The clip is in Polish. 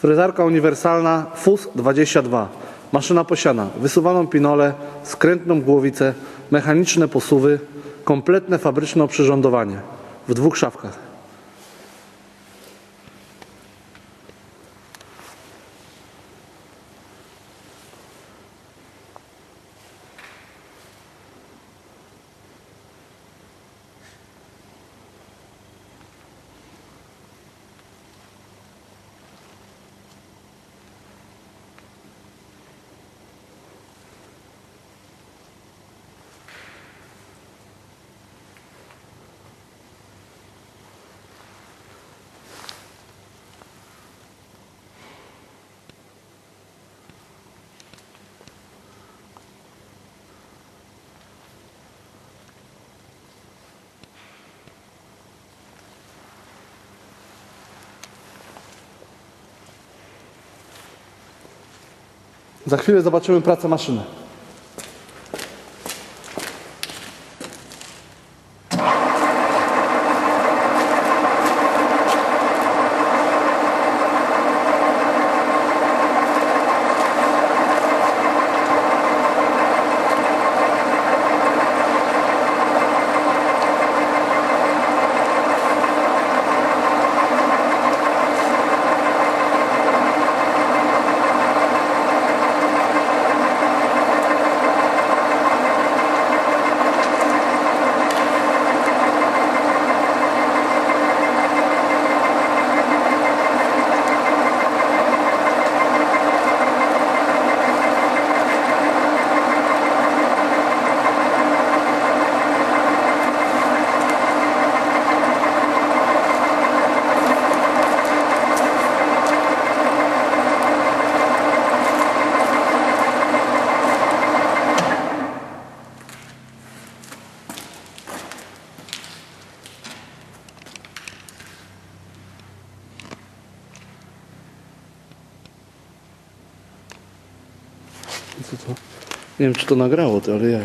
Frezarka uniwersalna FUS 22. Maszyna posiada wysuwaną pinolę, skrętną głowicę, mechaniczne posuwy, kompletne fabryczne oprzyrządowanie w dwóch szafkach. Za chwilę zobaczymy pracę maszyny. Co to? Nie wiem, czy to nagrało, to, ale ja.